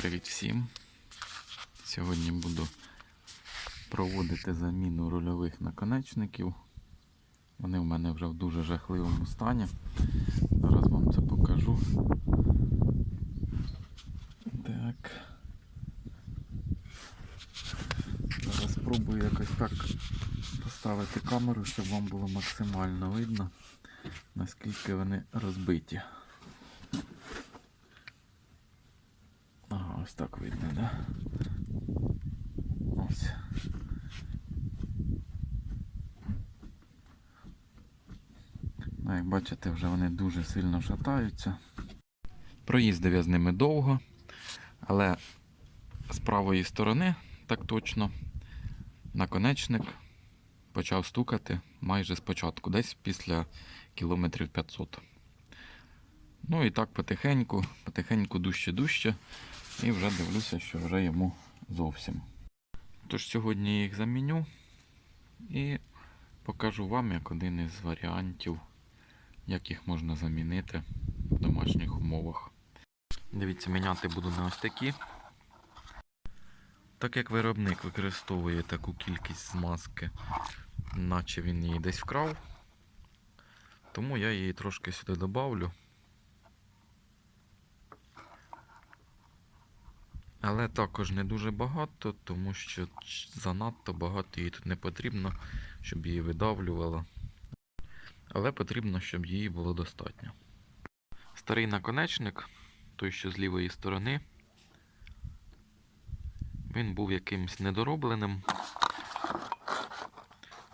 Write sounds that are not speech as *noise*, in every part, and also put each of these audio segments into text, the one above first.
Привіт всім! Сьогодні буду проводити заміну рульових наконечників. Вони в мене вже в дуже жахливому стані. Зараз вам це покажу. Так. Зараз спробую якось так поставити камеру, щоб вам було максимально видно, наскільки вони розбиті. Ось так видно, да? Ось. Ну, як бачите, вже вони дуже сильно шатаються. Проїздив я з ними довго, але з правої сторони, так точно, наконечник почав стукати майже спочатку, десь після кілометрів 500. Ну і так потихеньку, потихеньку дужче-дужче. І вже дивлюся, що вже йому зовсім. Тож сьогодні їх заміню і покажу вам як один із варіантів, як їх можна замінити в домашніх умовах. Дивіться, міняти буду на ось такі. Так як виробник використовує таку кількість змазки, наче він її десь вкрав, тому я її трошки сюди добавлю. Але також не дуже багато, тому що занадто багато її тут не потрібно, щоб її видавлювало. Але потрібно, щоб її було достатньо. Старий наконечник, той, що з лівої сторони, він був якимось недоробленим.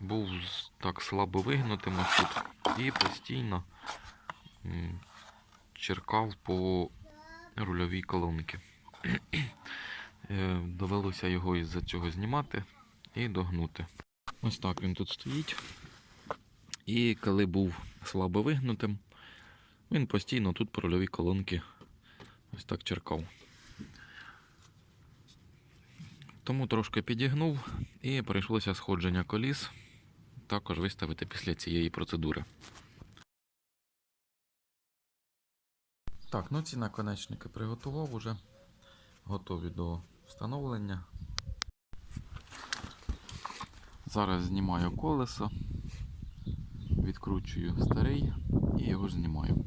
Був так слабо вигнутим тут і постійно черкав по рульовій колонці. *clears throat* Е, Довелося його із-за цього знімати і догнути. Ось так він тут стоїть. І коли був слабо вигнутим, він постійно тут по рульовій колонки ось так черкав. Тому трошки підігнув і прийшлося сходження коліс також виставити після цієї процедури. Так, ну ці наконечники приготував уже готові до встановлення. Зараз знімаю колесо, відкручую старий і його знімаю.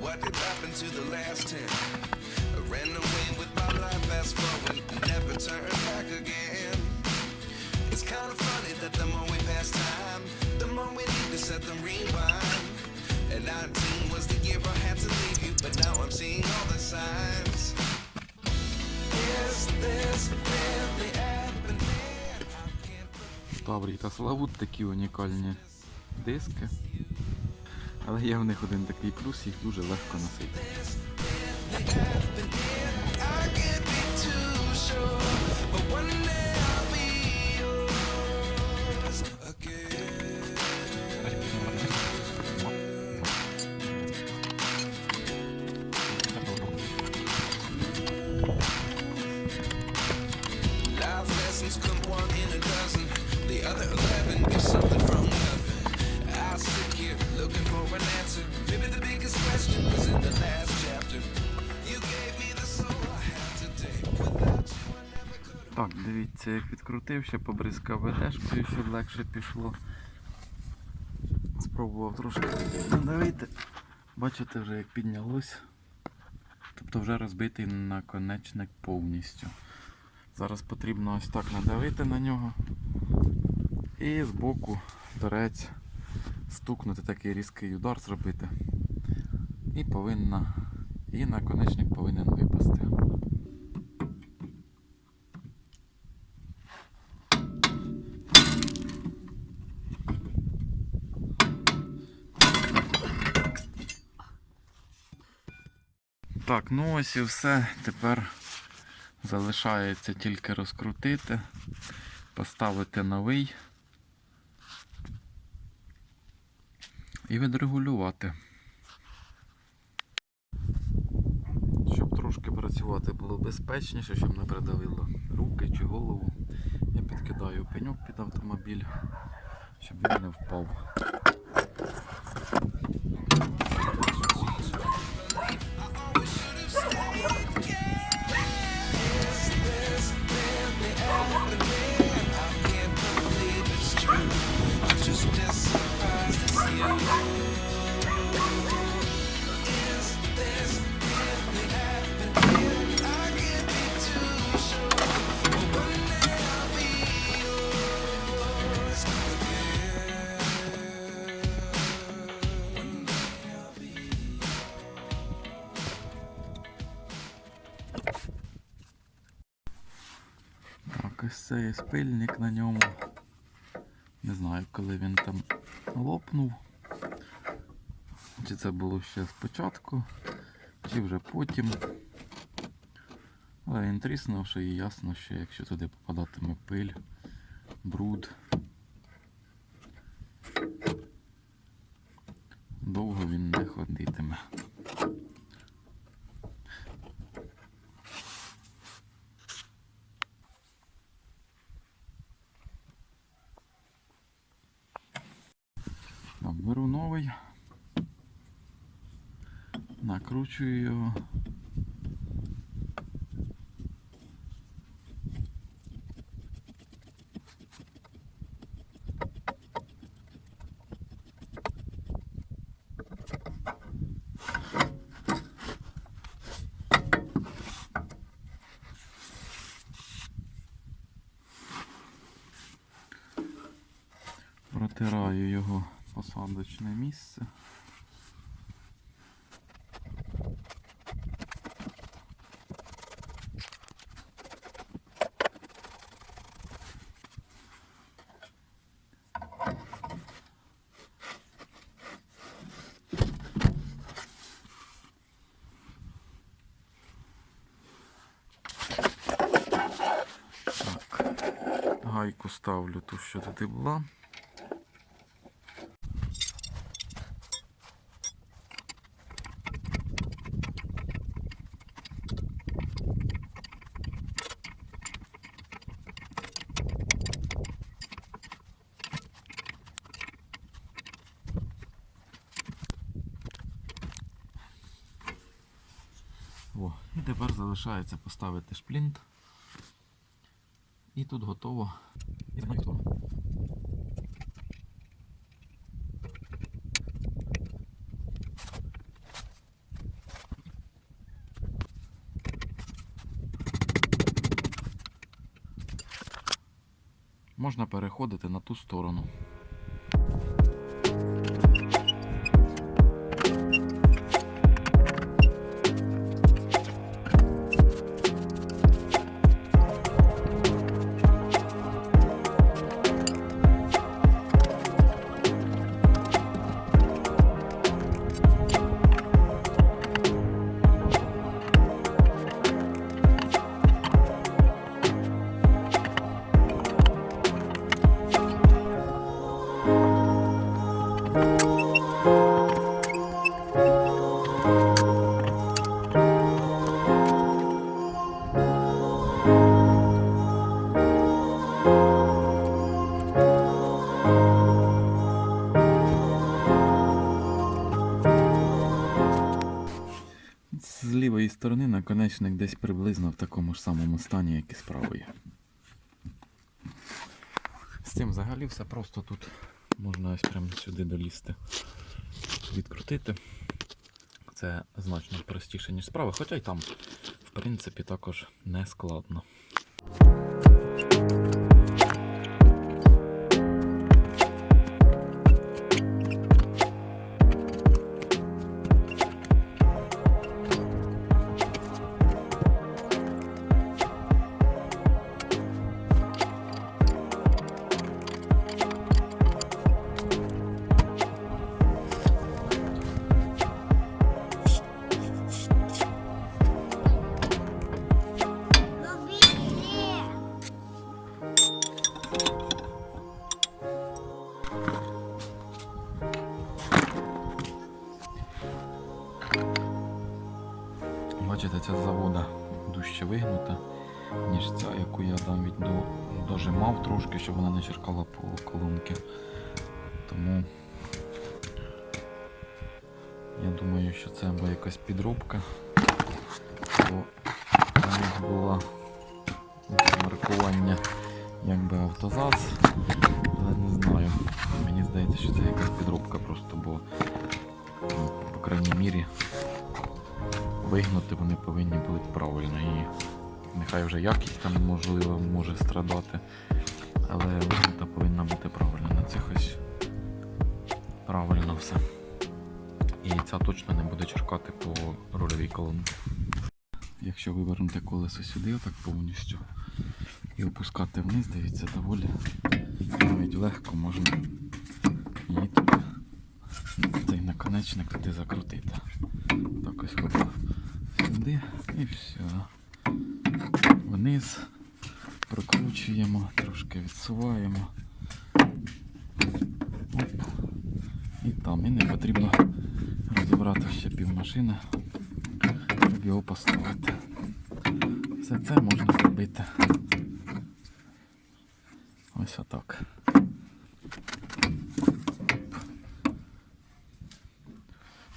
what did happen to the last ten. I ran away with Славут такі унікальні диски. Але є в них один такий плюс, їх дуже легко носити. But one day дивіться, як відкрутив, ще побризкав ведешкою, щоб легше пішло. Спробував трошки надавити. Бачите вже як піднялось. Тобто вже розбитий наконечник повністю. Зараз потрібно ось так надавити на нього. І збоку торець стукнути такий різкий удар зробити. І повинна. І наконечник повинен випасти. Так, ну ось і все. Тепер залишається тільки розкрутити, поставити новий і відрегулювати. Щоб трошки працювати було безпечніше, щоб не придавило руки чи голову. Я підкидаю пеньок під автомобіль, щоб він не впав. Це є спильник на ньому. Не знаю, коли він там лопнув. Чи це було ще спочатку, чи вже потім. Але він тріснувши і ясно, що якщо туди попадатиме пиль, бруд, довго він не ходитиме. Так, Беру новий, накручую його. Протираю його посадочне місце. Гайку ставлю ту, що туди була. О, і тепер залишається поставити шплінт. І тут готово. І знімати. Можна переходити на ту сторону. З лівої сторони наконечник десь приблизно в такому ж самому стані, як і з правої. З цим взагалі все просто тут можна ось прямо сюди долізти, відкрутити. Це значно простіше, ніж справа, хоча й там, в принципі, також не складно. Ця завода дужче вигнута, ніж ця, яку я від до, дожимав трошки, щоб вона не черкала по колонки. Тому я думаю, що це або якась підробка, бо у них була маркування якби автозаз, але не знаю. Мені здається, що це якась підробка просто, бо ну, по крайній мірі вигнути вони повинні бути правильно. І нехай вже якість там можливо може страдати, але вигнута повинна бути правильно. На цих ось правильно все. І ця точно не буде черкати по рульовій колонці. Якщо вивернути колесо сюди, отак повністю, і опускати вниз, дивіться, доволі навіть легко можна її туди, цей наконечник туди закрутити. Так ось хоп, сюди і все. Вниз прокручуємо, трошки відсуваємо. Оп. І там. І не потрібно розібрати ще пів машини, щоб його поставити. Все це можна зробити. Ось отак.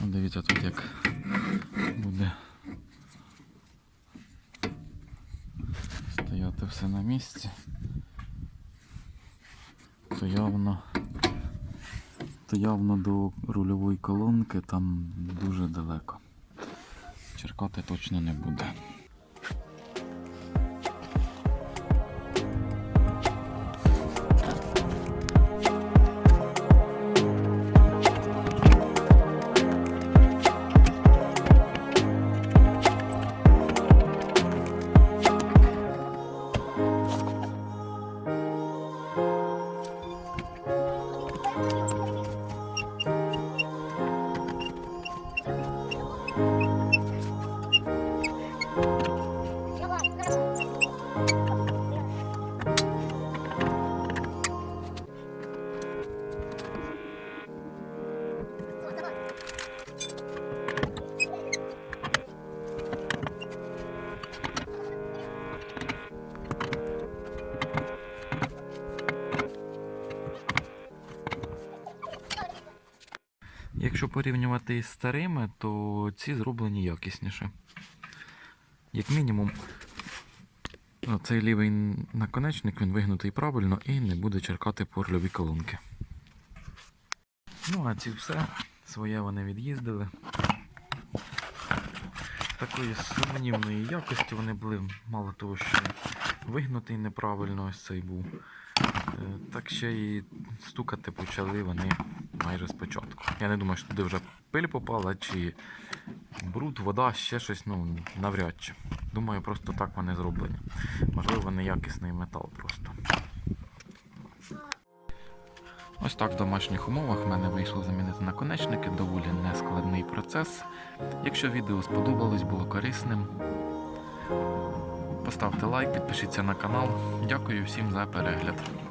Ну, дивіться тут як буде стояти все на місці. То явно, то явно до рульової колонки там дуже далеко. Черкати точно не буде. Порівнювати із старими, то ці зроблені якісніше. Як мінімум, цей лівий наконечник він вигнутий правильно і не буде черкати по рульові колонки. Ну, а ці все своє вони від'їздили. Такої сумнівної якості вони були, мало того, що вигнутий неправильно ось цей був. Е, Так ще і стукати почали вони майже спочатку. Я не думаю, що туди вже пиль попала, чи бруд, вода, ще щось, ну, навряд чи. Думаю, просто так вони зроблені. Можливо, неякісний метал просто. Ось так в домашніх умовах в мене вийшло замінити наконечники, доволі нескладний процес. Якщо відео сподобалось, було корисним, поставте лайк, підпишіться на канал. Дякую всім за перегляд.